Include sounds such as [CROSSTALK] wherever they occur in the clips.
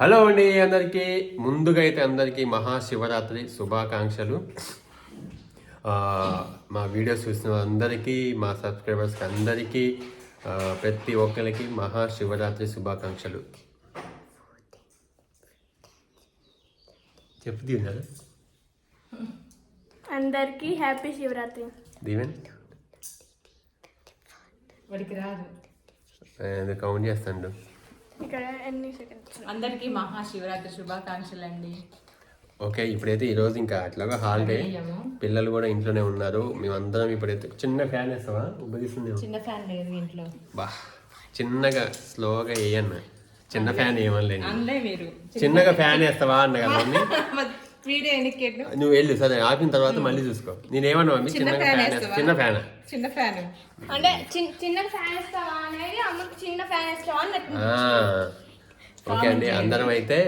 Hello అండి అందరికీ. ముందుగా అయితే అందరికీ మహాశివరాత్రి శుభాకాంక్షలు. మా వీడియోస్ చూసిన అందరికీ మా సబ్స్క్రైబర్స్కి అందరికీ ప్రతి ఒక్కరికి మహాశివరాత్రి శుభాకాంక్షలు. చెప్పు దీవెన అందరికీ హ్యాపీ శివరాత్రి. దీవెన్? వాడికి రాదు. కౌంట్ చేస్తాడు? ఇక్కడ ఎన్ని సెకండ్స్ అందరికీ మహాశివరాత్రి శుభాకాంక్షలు అండి. ఓకే ఇప్పుడైతే ఈరోజు ఇంకా అట్లాగా హాలిడే. పిల్లలు కూడా ఇంట్లోనే ఉన్నారు. మేమందరం ఇప్పుడైతే చిన్న ఫ్యాన్ వేస్తావా? ఉబ్బరిస్తుంది. చిన్న ఫ్యాన్ లేదు ఇంట్లో. బా చిన్నగా స్లోగా వేయన్న. చిన్న ఫ్యాన్ ఏమనలేను అందులో మీరు చిన్నగా ఫ్యాన్ వేస్తావా అన్న కదా [LAUGHS] నువ్వు వెళ్ళు సరే ఆపిన తర్వాత మళ్ళీ చూసుకో. నేనేమన్నా మమ్మీ? ఫ్యాన్ వేస్తా చిన్న ఫ్యాన్. చిన్న ఫ్యాన్. అంటే చిన్న ఫ్యాన్ వేస్తావా అనేది అమ్మకి చిన్న ఫ్యాన్ వేస్తావా అని నాకు ఓకే అండి అందరం అయితే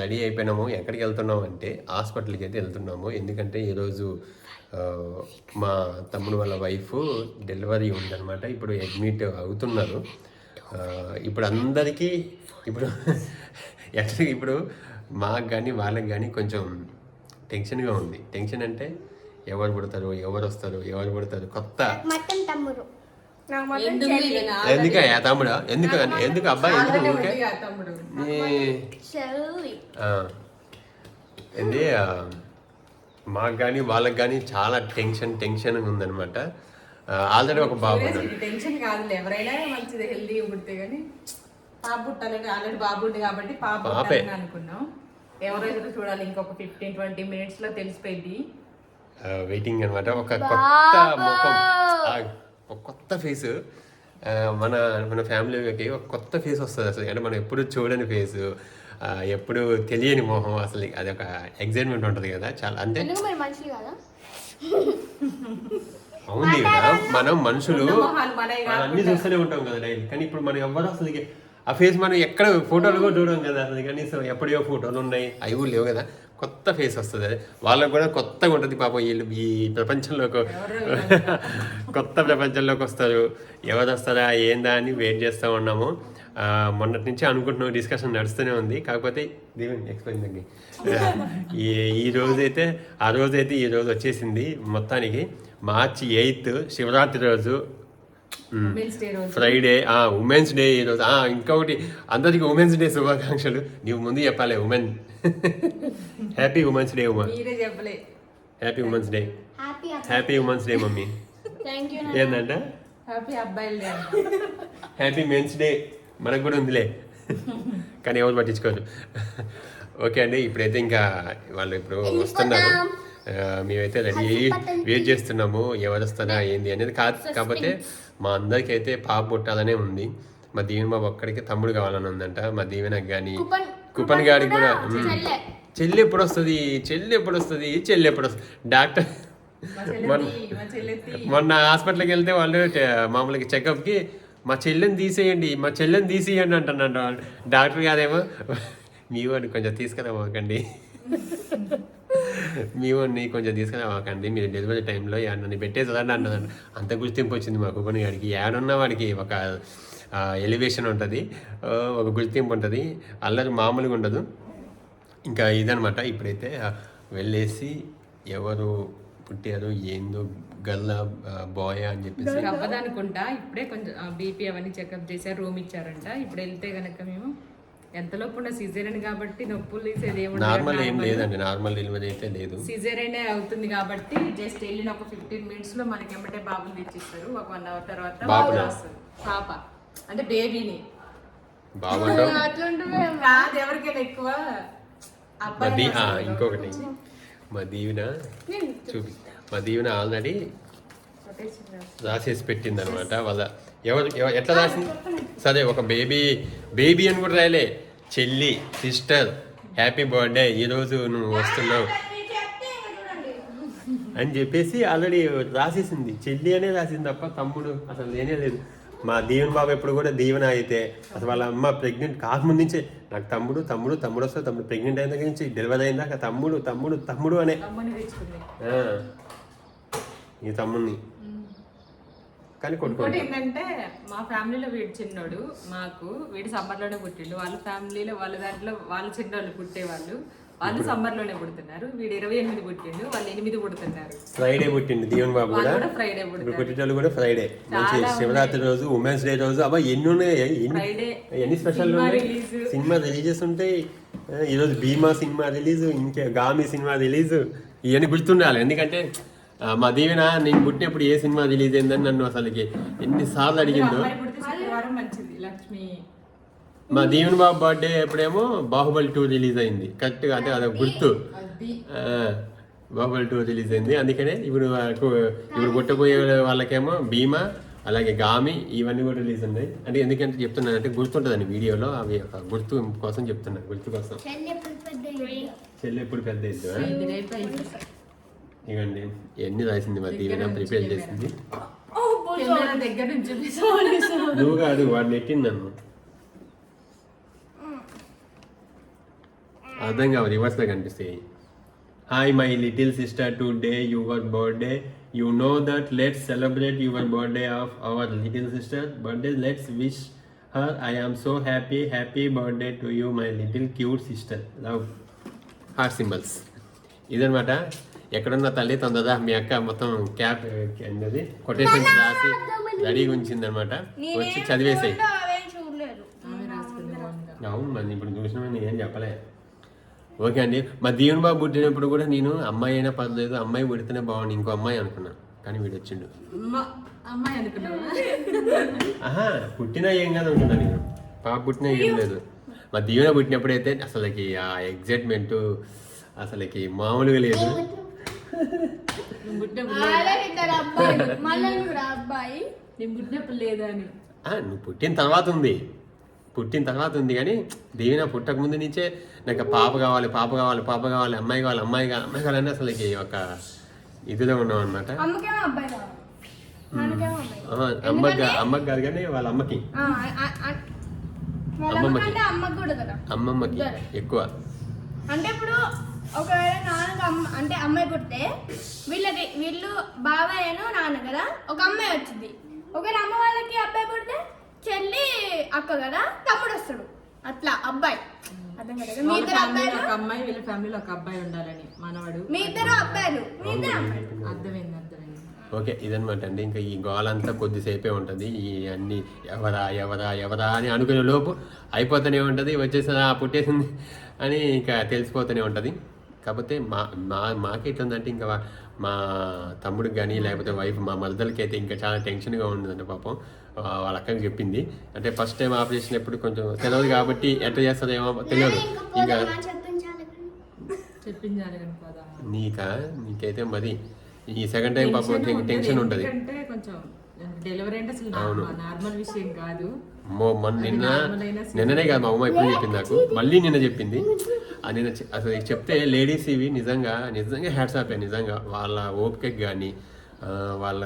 రెడీ అయిపోయినాము. ఎక్కడికి వెళ్తున్నాము అంటే హాస్పిటల్కి అయితే వెళ్తున్నాము. ఎందుకంటే ఈరోజు మా తమ్ముడు వాళ్ళ వైఫ్ డెలివరీ ఉందన్నమాట. ఇప్పుడు అడ్మిట్ అవుతున్నారు. ఇప్పుడు అందరికీ ఇప్పుడు [LAUGHS] ఎట్లా ఇప్పుడు మాకు కానీ వాళ్ళకి కానీ కొంచెం టెన్షన్గా ఉంది. టెన్షన్ అంటే ఎవరు పుడతారు ఎవరు వస్తారు ఎవరు పుడతారు కొత్త తమ్ముడు. ఎందుకు ఎందుకు ఆ తమ్ముడా? ఎందుకు ఎందుకు అబ్బాయి ఎందుకు ఊరికే? ఏంది మాకు కానీ వాళ్ళకి కానీ చాలా టెన్షన్ టెన్షన్ ఉందన్నమాట. ఆల్రెడీ ఒక బాబు టెన్షన్ కాదులే. ఎవరైనా మంచిది హెల్దీ పుడితే కానీ పాప పుట్టాలని ఆల్రెడీ బాబు ఉంది కాబట్టి పాప అనుకున్నాం. ఎవరో ఎదురు చూడాలి ఇంకొక ఫిఫ్టీన్ ట్వంటీ మినిట్స్లో తెలిసిపోయింది. వెయిటింగ్ అనమాట ఒక కొత్త ముఖం. ఒక కొత్త ఫేస్ మన మన ఫ్యామిలీకి ఒక కొత్త ఫేస్ వస్తుంది అసలు. అంటే మనం ఎప్పుడు చూడని ఫేస్ ఎప్పుడు తెలియని మొహం. అసలు అది ఒక ఎగ్జైట్మెంట్ ఉంటుంది కదా. చాలా అంటే అవును కదా. మనం మనుషులు అన్ని చూస్తూనే ఉంటాం కదా డైలీ. కానీ ఇప్పుడు మనం ఎవ్వరు అసలు ఆ ఫేస్ మనం ఎక్కడ ఫోటోలు కూడా చూడం కదా అసలు కనీసం ఎప్పుడో ఫోటోలు ఉన్నాయి అవి కూడా లేవు కదా. కొత్త ఫేస్ వస్తుంది అది. వాళ్ళకు కూడా కొత్తగా ఉంటుంది పాపం వీళ్ళు ఈ ప్రపంచంలోకి కొత్త ప్రపంచంలోకి వస్తారు. ఎవరు వస్తారా ఏందా అని వెయిట్ చేస్తూ ఉన్నాము. మొన్నటి నుంచి అనుకుంటున్నాం డిస్కషన్ నడుస్తూనే ఉంది. కాకపోతే దీవెన్ ఎక్స్ప్లెయిన్ తగ్గి ఈ ఈ రోజైతే ఆ రోజైతే ఈ రోజు వచ్చేసింది మొత్తానికి మార్చి ఎయిత్ శివరాత్రి రోజు. ఫ్రైడే ఆ ఉమెన్స్ డే ఈరోజు ఆ ఇంకొకటి అందరికి ఉమెన్స్ డే శుభాకాంక్షలు. నీవు ముందు చెప్పాలి women happy women's day Uma happy women's day happy happy women's day mummy ఏంటంట హ్యాపీ అబ్బాయిలు డే అంట. హ్యాపీ మెన్స్ డే మనకు కూడా ఉందిలే. కానీ ఎవరు పట్టించుకోరు. ఓకే అండి ఇప్పుడైతే ఇంకా వాళ్ళు ఇప్పుడు వస్తున్నారు. మేమైతే రెడీ అయ్యి వెయిట్ చేస్తున్నాము ఎవరు వస్తారా ఏంది అనేది కాదు. కాకపోతే మా అందరికీ అయితే పాప పుట్టాలనే ఉంది. మా దీవెన బాబు ఒక్కడికి తమ్ముడు కావాలని ఉందంట. మా దీవెనకు కానీ కుపన్ కుపన్ గాడికి కూడా చెల్లె. ఎప్పుడు వస్తుంది? చెల్లి ఎప్పుడు వస్తుంది? చెల్లి ఎప్పుడు వస్తుంది? డాక్టర్ మొన్న హాస్పిటల్కి వెళ్తే వాళ్ళు మామూలుగా చెకప్కి మా చెల్లెని తీసేయండి మా చెల్లెని తీసేయండి అంటున్నాడు వాళ్ళు. డాక్టర్ గారేమో మీ వాడిని కొంచెం తీసుకురావకండి. మీ వాడిని కొంచెం తీసుకురావకండి మీరు డెలివరీ టైంలో నన్ను పెట్టేసదండి అన్నదండి అంత గుర్తింపు వచ్చింది మా కొన్ని వాడికి ఏడున్న వాడికి ఒక ఎలివేషన్ ఉంటుంది. ఒక గుర్తింపు ఉంటుంది. అల్లరి మామూలుగా ఉండదు. ఇంకా ఇదనమాట ఇప్పుడైతే వెళ్ళేసి ఎవరు పుట్టారు ఏందో గల్లా బాయ్ అని చెప్పేసి అవ్వదనుకుంటా ఇప్పుడే కొంచెం బీపీ అవన్నీ చెకప్ చేశారు. రూమ్ ఇచ్చారంట. ఇప్పుడు వెళ్తే కనుక మేము ఎంతలోపు ఉన్న సిజేరియన్ కాబట్టి నొప్పులు తీసేది నార్మల్ ఏం లేదండి నార్మల్ డెలివరీ అయితే లేదు. సిజేరియన్ అవుతుంది కాబట్టి జస్ట్ వెళ్ళిన ఒక ఫిఫ్టీన్ మినిట్స్లో మనకి ఎమ్మటే బాబుని తెచ్చిస్తారు. ఒక వన్ అవర్ తర్వాత? బాబు వస్తుంది పాప. అంటే బేబీని బాబు కాదు ఎవరికైనా ఎక్కువ. అబ్బాయి ఇంకొకటి. మా దీవెన చూపి మా దీవెన ఆల్రెడీ రాసేసి పెట్టింది అనమాట వాళ్ళ ఎవరు ఎవ- ఎట్లా రాసింది? సరే ఒక బేబీ బేబీ అని కూడా రాయలే. చెల్లి సిస్టర్ హ్యాపీ బర్త్డే ఈరోజు నువ్వు వస్తున్నావు. అని చెప్పేసి ఆల్రెడీ రాసేసింది. చెల్లి అనే రాసింది తప్ప తమ్ముడు అసలు లేనే లేదు. మా దీవెన బాబు ఎప్పుడు కూడా దీవెన అయితే అసలు వాళ్ళ అమ్మ ప్రెగ్నెంట్ కాకముందు నుంచే. నాకు తమ్ముడు తమ్ముడు తమ్ముడు వస్తే తమ్ముడు ప్రెగ్నెంట్ అయిన దగ్గర నుంచి డెలివరీ అయిన దాకా తమ్ముడు తమ్ముడు తమ్ముడు అనే. ఈ తమ్ముడిని. కానీ ఇంకోటి ఏంటంటే మా ఫ్యామిలీలో వీడు చిన్నోడు మాకు వీడు సమ్మర్లోనే పుట్టిండు. వాళ్ళ ఫ్యామిలీలో వాళ్ళ దాంట్లో వాళ్ళ చిన్నోళ్ళు పుట్టేవాళ్ళు. వాళ్ళు సమ్మర్లోనే పుడుతున్నారు. వీడు ఇరవై ఎనిమిది పుట్టిండు వాళ్ళు ఎనిమిది పుడుతున్నారు. ఫ్రైడే పుట్టింది దీవెన్ బాబు కూడా. ఫ్రైడే పుట్టేటోళ్ళు కూడా ఫ్రైడే మంచి శివరాత్రి రోజు ఉమెన్స్ డే రోజు అబ్బా ఎన్ని ఉన్నాయి? ఎన్ని? స్పెషల్ సినిమా ఉన్నాయి? రిలీజ్ సినిమా రిలీజెస్ ఉంటాయి ఈరోజు భీమా సినిమా రిలీజ్ ఇంకా గామి సినిమా రిలీజ్ ఇవన్నీ గుర్తుండాలి. ఎందుకంటే మా దీవెన నేను పుట్టినప్పుడు ఏ సినిమా రిలీజ్ అయిందని నన్ను అసలుకి ఎన్నిసార్లు అడిగిందో. మా దీవెన బాబు బర్త్డే ఎప్పుడేమో బాహుబలి టూ రిలీజ్ అయింది. కరెక్ట్గా అంటే అదొక గుర్తు. బాహుబలి టూ రిలీజ్ అయింది. అందుకనే ఇప్పుడు ఇప్పుడు పుట్టబోయే వాళ్ళకేమో భీమా అలాగే గామి ఇవన్నీ కూడా రిలీజ్ ఉన్నాయి. అంటే ఎందుకంటే చెప్తున్నాను అంటే గుర్తుంటుందండి వీడియోలో అవి ఒక గుర్తు కోసం చెప్తున్నాను గుర్తు కోసం. చెల్లి ఎప్పుడు పెద్ద ఇవ్వండి ఎన్ని రాసింది మా దీవెన ప్రిపేర్ చేసింది. కెమెరా దగ్గర నుంచి చూపిస్తామని నువ్వు కాదు వాడు నెట్టింది నన్ను. అర్థం కావు రివర్స్లో కనిపిస్తాయి. Hi my little sister today your birthday you know that let's celebrate your birthday of our little sister birthday let's wish her I am so happy happy birthday to you my little cute sister love heart symbols ఇదనమాట ఎక్కడున్న తల్లి తొందరగా మీ అక్క మొత్తం cap అన్నది quotations రాసి రెడీగా ఉంచిందనమాట వచ్చి చదివేసాయి. అవును మరి ఇప్పుడు చూసినామని ఏం చెప్పలే. ఓకే అండి. మా దీవెన్ బాబు పుట్టినప్పుడు కూడా నేను అమ్మాయి అయినా పర్లేదు అమ్మాయి పుడితేనే బాగుంది ఇంకో అమ్మాయి అనుకున్నా. కానీ వీడు వచ్చిండు ఆహా పుట్టినా ఏం కాదు అనుకున్నా నేను. పాప పుట్టినా ఏం లేదు. మా దీవెన పుట్టినప్పుడైతే అసలుకి ఆ ఎగ్జైట్మెంట్ అసలుకి మామూలుగా లేదు. నువ్వు అబ్బాయి. నేను పుట్టినప్పుడు లేదా అని పుట్టిన తర్వాత ఉంది. పుట్టిన తర్వాత ఉంది కానీ దీవెన పుట్టక ముందు నుంచే నాకు పాప కావాలి పాప కావాలి పాప కావాలి అమ్మాయి కావాలి అమ్మాయి కావాలి అమ్మాయి కావాలని అసలుకి ఒక ఇదిలో ఉన్నాం అనమాట అమ్మకి అమ్మకి కాదు కానీ వాళ్ళ అమ్మకి. అమ్మమ్మకి. అమ్మమ్మకి ఎక్కువ. అంటే ఇప్పుడు ఒకవేళ నాన్నకి అమ్మ అంటే అమ్మాయి పుట్టే వీళ్ళకి వీళ్ళు బాబాయ్ను నాన్న కదా ఒక అమ్మాయి వచ్చింది. ఒకవేళ అమ్మ వాళ్ళకి అబ్బాయి పుడితే చెల్లి అక్క కదా తమ్ముడు వస్తాడు. అట్లా అబ్బాయి. అర్థం కదా మీ వాళ్ళ ఇద్దరు ఫ్యామిలీలో అబ్బాయిలు? ఒక అమ్మాయి వీళ్ళ ఫ్యామిలీలో ఒక అబ్బాయి ఉండాలని మనవాడు మీ ఇద్దరు అబ్బాయిలు? మీ ఇద్దరు అమ్మాయిలు? అర్థమైంది అర్థమైంది. ఓకే ఇదనమాట అండి. ఇంకా ఈ గోలంతా కొద్దిసేపే ఉంటుంది. ఈ అన్ని ఎవరా ఎవరా ఎవరా అని అనుకునే లోపు అయిపోతూనే ఉంటుంది వచ్చేసి "ఆ, పుట్టేసింది అని ఇంకా తెలిసిపోతూనే ఉంటుంది. కాకపోతే మా మా మాకు ఎట్లుందంటే ఇంకా మా తమ్ముడికి కానీ లేకపోతే వైఫ్ మా మరదలకి అయితే ఇంకా చాలా టెన్షన్గా ఉంటుందండి పాపం. వాళ్ళ అక్కకి చెప్పింది. అంటే ఫస్ట్ టైం ఆపరేషన్ ఎప్పుడు కొంచెం తెలియదు కాబట్టి ఎట్లా చేస్తుందో ఏమో తెలియదు ఇంకా నీకా? నీకైతే మరి ఈ సెకండ్ టైం పాపం టెన్- టెన్షన్ ఉంటుంది. డెలివరీ అంటే అసలు నార్మల్ విషయం కాదు. మో మొన్న నిన్న నిన్ననే కాదు మా అమ్మ ఎప్పుడు చెప్పింది నాకు. మళ్ళీ నిన్న చెప్పింది. నిన్న అసలు చెప్తే లేడీస్ ఇవి నిజంగా నిజంగా హ్యాట్స్ ఆఫ్ నిజంగా. వాళ్ళ ఓపికకి కానీ వాళ్ళ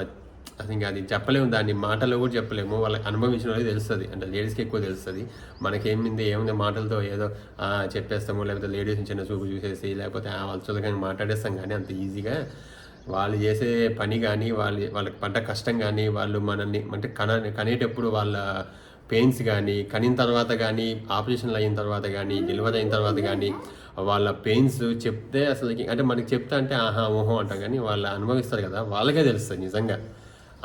అసలు ఇంకా అది చెప్పలేము దాన్ని మాటల్లో కూడా చెప్పలేము. వాళ్ళకి అనుభవించిన వాళ్ళకి తెలుస్తుంది. అంటే లేడీస్కి ఎక్కువ తెలుస్తుంది. మనకేమింది ఏముంది మాటలతో ఏదో చెప్పేస్తాము. లేకపోతే లేడీస్ చిన్న చూపు చూసేసి లేకపోతే వాళ్ళ చులకని మాట్లాడేస్తాం కానీ అంత ఈజీగా వాళ్ళు చేసే పని కానీ వాళ్ళు వాళ్ళకి పడ్డ కష్టం కానీ వాళ్ళు మనల్ని అంటే కన కనేటప్పుడు వాళ్ళ పెయిన్స్ కానీ కనిన తర్వాత కానీ ఆపరేషన్లు అయిన తర్వాత కానీ డెలివరీ అయిన తర్వాత కానీ వాళ్ళ పెయిన్స్ చెప్తే అసలు అంటే మనకి చెప్తే అంటే ఆహా ఓహో అంటాం కానీ వాళ్ళు అనుభవిస్తారు కదా వాళ్ళకే తెలుస్తుంది నిజంగా.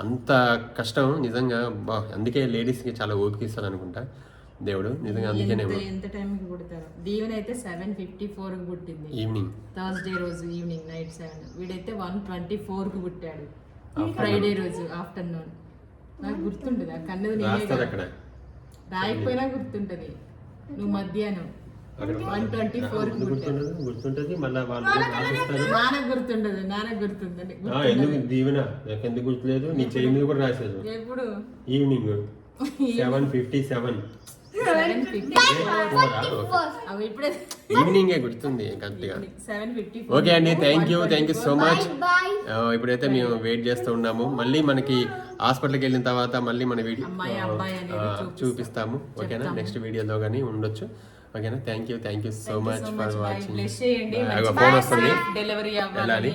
అంత కష్టం నిజంగా బా అందుకే లేడీస్కి చాలా ఓపిక ఇస్తారు అనుకుంటా దేవుడు నిజంగా అందుకేనేమో ఎంత- ఎంత టైంకి పుడతారు? దీవెన అయితే సెవెన్ ఫిఫ్టీ ఫోర్కి పుట్టింది. ఈవినింగ్ థర్స్డే రోజు ఈవినింగ్ నైట్ సెవెన్ వీడైతే వన్ ట్వంటీ ఫోర్కి పుట్టాడు. ఫ్రైడే రోజు ఆఫ్టర్నూన్ నాకు గుర్తుంటుంది ఆ కన్నది నేనే రాయకపోయినా గుర్తుంటది. నువ్వు మధ్యాహ్నం వన్ ట్వంటీ ఫోర్ గుర్తుంటది మళ్ళీ వాళ్ళు రాసిస్తారు. నాన్న గుర్తుండదు నాన్న గుర్తుందని ఆ, ఎందుకు దీవెన? నాకు ఎందుకు గుర్తులేదు? నీ చెయ్యి మీద కూడా రాశారు ఎప్పుడు? Evening seven fifty seven seven fifty అవి ఇప్పుడే ఈవినింగే గుర్తుంది కరెక్ట్గా సెవెన్ ఫిఫ్టీ ఓకే అండి thank you thank you so much ఇప్పుడైతే మేము వెయిట్ చేస్తూ ఉన్నాము. మళ్ళీ మనకి హాస్పిటల్కి వెళ్ళిన తర్వాత మళ్ళీ మన వీడియో అనేది ఆ, చూపిస్తాము. ఓకేనా నెక్స్ట్ వీడియోలో కానీ ఉండొచ్చు. ఓకేనా thank you thank you so much for watching phone వస్తుంది. డెలివరీ వెళ్ళాలి.